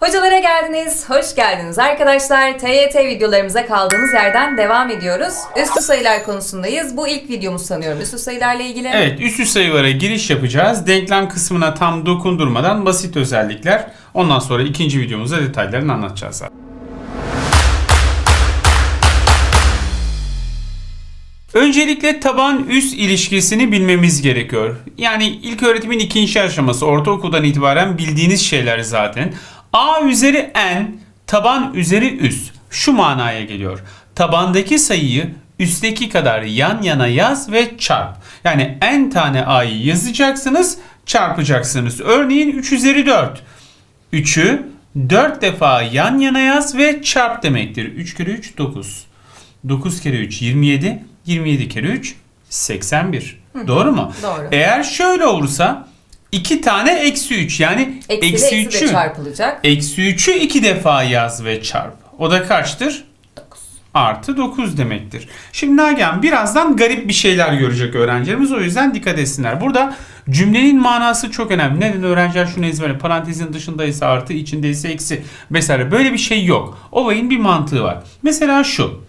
Hocalara geldiniz, hoş geldiniz arkadaşlar. TYT videolarımıza kaldığımız yerden devam ediyoruz. Üstü sayılar konusundayız. Bu ilk videomuz sanıyorum üstü sayılarla ilgili. Evet, üstü sayılara giriş yapacağız. Denklem kısmına tam dokundurmadan basit özellikler. Ondan sonra ikinci videomuzda detaylarını anlatacağız. Öncelikle taban üst ilişkisini bilmemiz gerekiyor. Yani ilk öğretimin ikinci aşaması ortaokuldan itibaren bildiğiniz şeyler zaten. A üzeri n taban üzeri üst şu manaya geliyor. Tabandaki sayıyı üstteki kadar yan yana yaz ve çarp. Yani n tane a'yı yazacaksınız çarpacaksınız. Örneğin 3 üzeri 4. 3'ü 4 defa yan yana yaz ve çarp demektir. 3 kere 3 9. 9 kere 3 27. 27 kere 3 81. Doğru mu? Doğru. Eğer şöyle olursa 2 tane eksi 3 yani Eksi, eksi ile eksi de 3'ü çarpılacak. eksi 3'ü 2 defa yaz ve çarp. O da kaçtır? 9. Artı 9 demektir. Şimdi Nagihan birazdan garip bir şeyler görecek öğrencilerimiz. O yüzden dikkat etsinler. Burada cümlenin manası çok önemli. Neden öğrenciler şunu ezberle? Parantezin dışındaysa artı, içindeyse eksi. Mesela böyle bir şey yok. Olayın bir mantığı var. Mesela şu.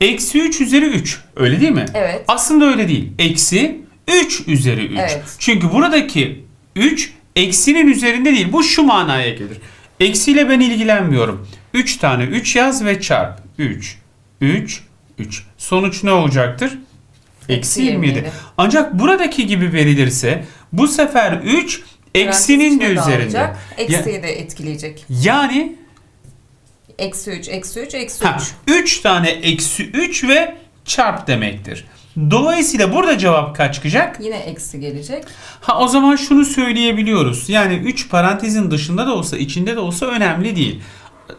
Eksi 3 üzeri 3. Öyle değil mi? Evet. Aslında öyle değil. Eksi 3 üzeri 3. Evet. Çünkü buradaki 3 eksinin üzerinde değil. Bu şu manaya gelir. Eksiyle ben ilgilenmiyorum. 3 tane 3 yaz ve çarp. 3, 3, 3. Sonuç ne olacaktır? Eksi Eksi 27. 27. Ancak buradaki gibi verilirse bu sefer 3 eksinin de üzerinde. Eksiyi de etkileyecek. yani Eksi 3, eksi 3, eksi 3. Ha, 3 tane eksi 3 ve çarp demektir. Dolayısıyla burada cevap kaç çıkacak? Yine eksi gelecek. Ha o zaman şunu söyleyebiliyoruz. Yani 3 parantezin dışında da olsa içinde de olsa önemli değil.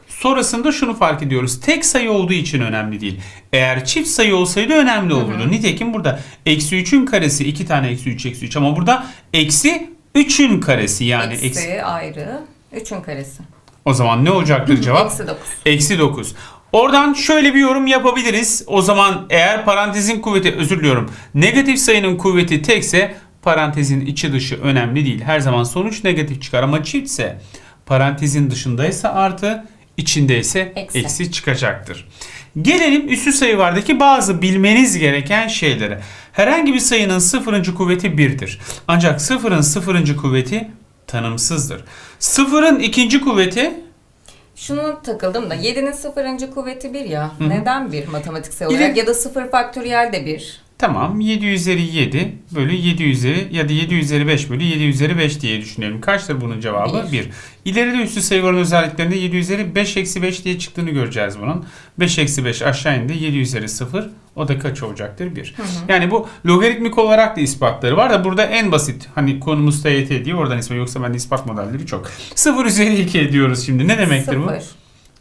Sonrasında şunu fark ediyoruz. Tek sayı olduğu için önemli değil. Eğer çift sayı olsaydı önemli olurdu. Nitekim burada eksi 3'ün karesi 2 tane eksi 3 eksi 3 ama burada eksi 3'ün karesi yani eksi, eksi. ayrı. 3'ün karesi. O zaman ne olacaktır cevap? Eksi 9. Eksi 9. Oradan şöyle bir yorum yapabiliriz. O zaman eğer parantezin kuvveti özür diliyorum. Negatif sayının kuvveti tekse parantezin içi dışı önemli değil. Her zaman sonuç negatif çıkar ama çiftse parantezin dışındaysa artı içindeyse Eksi. eksi çıkacaktır. Gelelim üstü sayılardaki bazı bilmeniz gereken şeylere. Herhangi bir sayının sıfırıncı kuvveti 1'dir. Ancak sıfırın sıfırıncı kuvveti tanımsızdır. Sıfırın ikinci kuvveti Şunu takıldım da 7'nin sıfırıncı kuvveti 1 ya. Neden 1 matematiksel olarak? İle- Ya da 0 faktöriyel de 1. Tamam 7 üzeri 7 bölü 7 üzeri ya da 7 üzeri 5 bölü 7 üzeri 5 diye düşünelim. Kaçtır bunun cevabı? Bir. 1. İleride üstü sayıların özelliklerinde 7 üzeri 5 eksi 5 diye çıktığını göreceğiz bunun. 5 eksi 5 aşağı indi 7 üzeri 0 o da kaç olacaktır? 1. Yani bu logaritmik olarak da ispatları var da burada en basit hani konumuz TYT diye oradan ismi yoksa ben ispat modelleri çok. 0 üzeri 2 diyoruz şimdi. Ne demektir bu?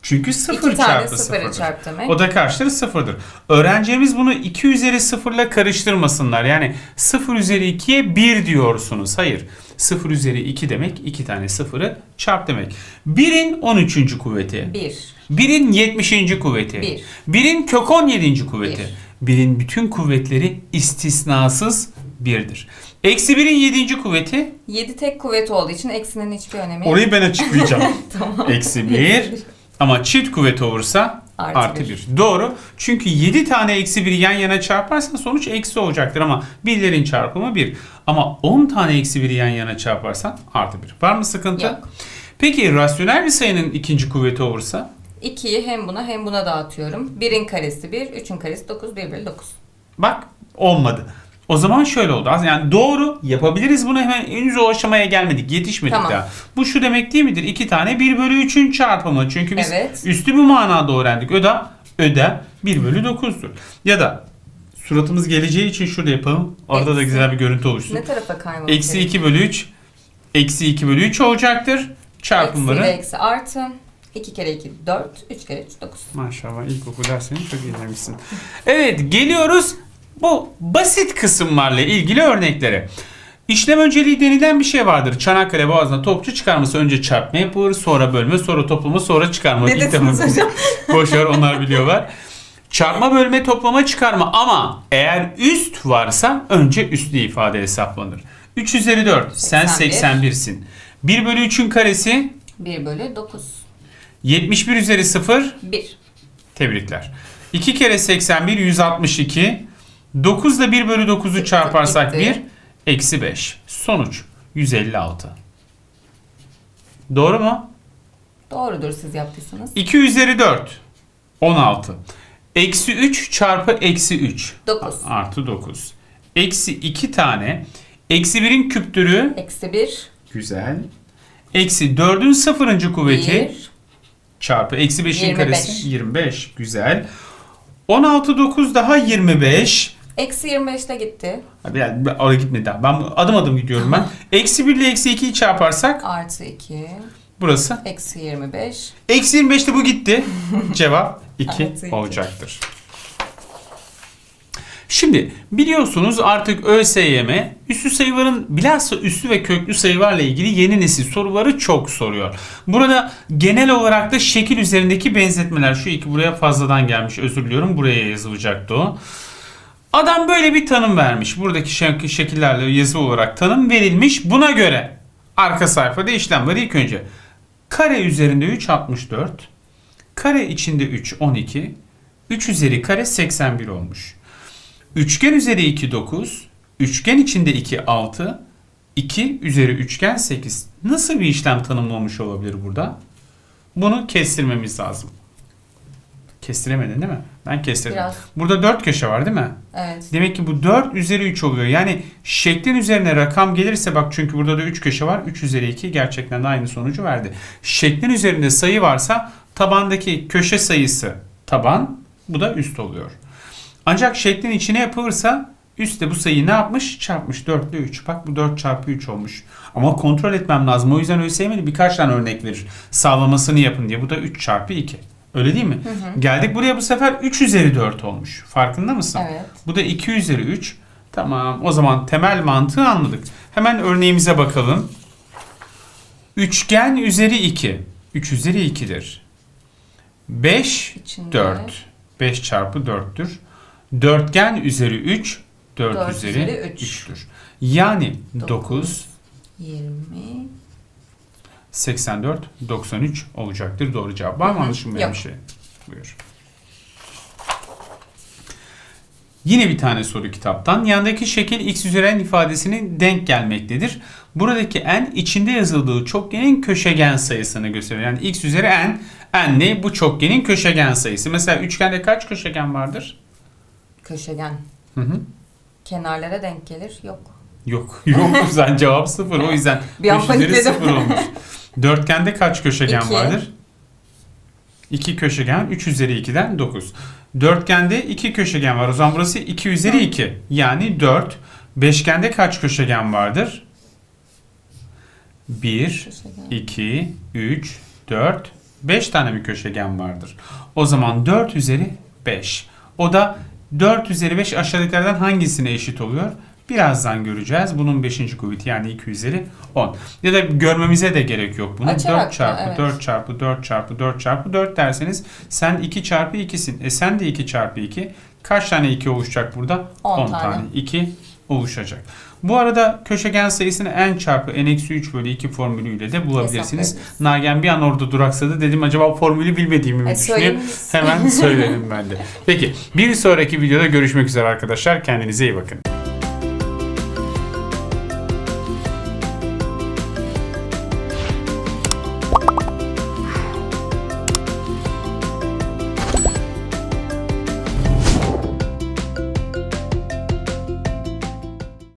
0. Çünkü 0 2 tane çarpı 0'ı 0'dır. çarp demek. O da kaçtır? Sıfırdır. Öğrencilerimiz bunu 2 üzeri sıfırla karıştırmasınlar. Yani 0 üzeri 2'ye 1 diyorsunuz. Hayır. 0 üzeri 2 demek 2 tane sıfırı çarp demek. 1'in 13. kuvveti. 1. 1'in 70. kuvveti. Bir. 1'in kök 17. kuvveti. 1'in bütün kuvvetleri istisnasız 1'dir. Eksi 1'in 7. kuvveti 7 tek kuvvet olduğu için eksinin hiçbir önemi yok. orayı ben açıklayacağım. Tamam. Eksi 1 ama çift kuvveti olursa Artı artı bir. 1. Doğru. Çünkü 7 tane eksi 1'i yan yana çarparsan sonuç eksi olacaktır ama birlerin çarpımı 1. Ama 10 tane eksi 1'i yan yana çarparsan artı 1. Var mı sıkıntı? Yok. Peki rasyonel bir sayının ikinci kuvveti olursa 2'yi hem buna hem buna dağıtıyorum. 1'in karesi 1, 3'ün karesi 9, 1 bölü 9. bak olmadı. O zaman şöyle oldu. Yani doğru yapabiliriz bunu hemen henüz o aşamaya gelmedik. Yetişmedik Tamam. daha. Bu şu demek değil midir? 2 tane 1 bölü 3'ün çarpımı. Çünkü biz Evet. üstü bu manada öğrendik. Öde, öde 1 bölü 9'dur. Ya da suratımız geleceği için şurada yapalım. Orada da Eksi. güzel bir görüntü oluşsun. Ne tarafa kaymamız Eksi gerekiyor? 2 bölü 3 eksi 2 bölü 3 olacaktır. Eksi Çarpımları. ile eksi artı. 2 kere 2 4, 3 kere 3 9. Maşallah ilkokul dersini çok iyi demişsin. Evet geliyoruz bu basit kısımlarla ilgili örneklere. İşlem önceliği denilen bir şey vardır. Çanakkale Boğazı'na topçu çıkarması önce çarpma yapılır, sonra bölme, sonra toplama, sonra çıkarma. Ne dediniz hocam? Boş ver onlar biliyorlar. Çarpma, bölme, toplama, çıkarma ama eğer üst varsa önce üstlü ifade hesaplanır. 3 üzeri 4 sen 81. 81'sin. 1 bölü 3'ün karesi 1 bölü 9. 71 üzeri 0 1. tebrikler. 2 kere 81 162. 9 ile 1 bölü 9'u çarparsak gitti. 1 eksi 5. Sonuç 156. Doğru mu? Doğrudur siz yaptıysanız. 2 üzeri 4 16. Eksi 3 çarpı eksi 3 Dokuz. A- artı 9. Eksi 2 tane. Eksi 1'in küptürü Eksi 1. güzel. Eksi 4'ün sıfırıncı kuvveti 1. çarpı eksi 5'in 25. karesi 25 güzel. 16 9 daha 25. Eksi 25 de gitti. Hadi yani oraya gitmedi daha. Ben adım adım gidiyorum ben. Eksi 1 ile eksi 2'yi çarparsak Artı 2. burası. Eksi 25. Eksi 25'te bu gitti. Cevap 2 Artı iki. olacaktır. Şimdi biliyorsunuz artık ÖSYM üstü sayıların bilhassa üstü ve köklü sayılarla ilgili yeni nesil soruları çok soruyor. Burada genel olarak da şekil üzerindeki benzetmeler şu iki buraya fazladan gelmiş özür diliyorum buraya yazılacaktı o. Adam böyle bir tanım vermiş. Buradaki şek- şekillerle yazı olarak tanım verilmiş. Buna göre arka sayfada işlem var. İlk önce kare üzerinde 3 64. Kare içinde 3 12. 3 üzeri kare 81 olmuş. Üçgen üzeri 2 9. Üçgen içinde 2 6. 2 üzeri üçgen 8. Nasıl bir işlem tanımlamış olabilir burada? Bunu kestirmemiz lazım. Kestiremedin değil mi? Ben kestirdim. Biraz. Burada 4 köşe var değil mi? Evet. Demek ki bu 4 üzeri 3 oluyor. Yani şeklin üzerine rakam gelirse bak çünkü burada da 3 köşe var. 3 üzeri 2 gerçekten de aynı sonucu verdi. Şeklin üzerinde sayı varsa tabandaki köşe sayısı taban bu da üst oluyor. Ancak şeklin içine yapılırsa üstte bu sayıyı ne yapmış? Çarpmış 4 ile 3. Bak bu 4 çarpı 3 olmuş. Ama kontrol etmem lazım. O yüzden ÖSYM'de birkaç tane örnek verir. Sağlamasını yapın diye. Bu da 3 çarpı 2. Öyle değil mi? Geldik buraya bu sefer 3 üzeri 4 olmuş. Farkında mısın? Evet. Bu da 2 üzeri 3. Tamam o zaman temel mantığı anladık. Hemen örneğimize bakalım. Üçgen üzeri 2. 3 üzeri 2'dir. 5 İçinde 4. 5 çarpı 4'tür. Dörtgen üzeri 3 4, Dört üzeri üzeri üç. 3'tür. Yani 9 Dokuz. 20. 84 93 olacaktır doğru cevap. Var mı anlaşılmayan bir şey? Buyur. Yine bir tane soru kitaptan. Yandaki şekil x üzeri n ifadesinin denk gelmektedir. Buradaki n içinde yazıldığı çokgenin köşegen sayısını gösteriyor. Yani x üzeri n, n ne? Bu çokgenin köşegen sayısı. Mesela üçgende kaç köşegen vardır? Köşegen. Hı hı. Kenarlara denk gelir. Yok. Yok. Yok. Sen cevap sıfır. O yüzden Bir an 5 üzeri panikledim. sıfır olmuş. Dörtgende kaç köşegen İki. vardır? 2 köşegen 3 üzeri 2'den 9. Dörtgende 2 köşegen var. O zaman burası 2 üzeri 2. Yani 4. Beşgende kaç köşegen vardır? 1, Köşegen. 2, 3, 4, 5 tane bir köşegen vardır. O zaman 4 üzeri 5. O da 4 üzeri 5 aşağıdakilerden hangisine eşit oluyor? Birazdan göreceğiz. Bunun 5. kuvveti yani 2 üzeri 10. Ya da görmemize de gerek yok bunu. Açarak 4 çarpı evet. 4 çarpı 4 çarpı 4 çarpı 4 derseniz sen 2 çarpı 2'sin. E sen de 2 çarpı 2. Kaç tane 2 oluşacak burada? 10 10 tane. tane 2 oluşacak. Bu arada köşegen sayısını n çarpı n eksi 3 bölü 2 formülüyle de bulabilirsiniz. Nagen bir an orada duraksadı. Dedim acaba formülü bilmediğimi mi E, düşünüyor? söylediniz. Hemen söyledim ben de. Peki bir sonraki videoda görüşmek üzere arkadaşlar. Kendinize iyi bakın.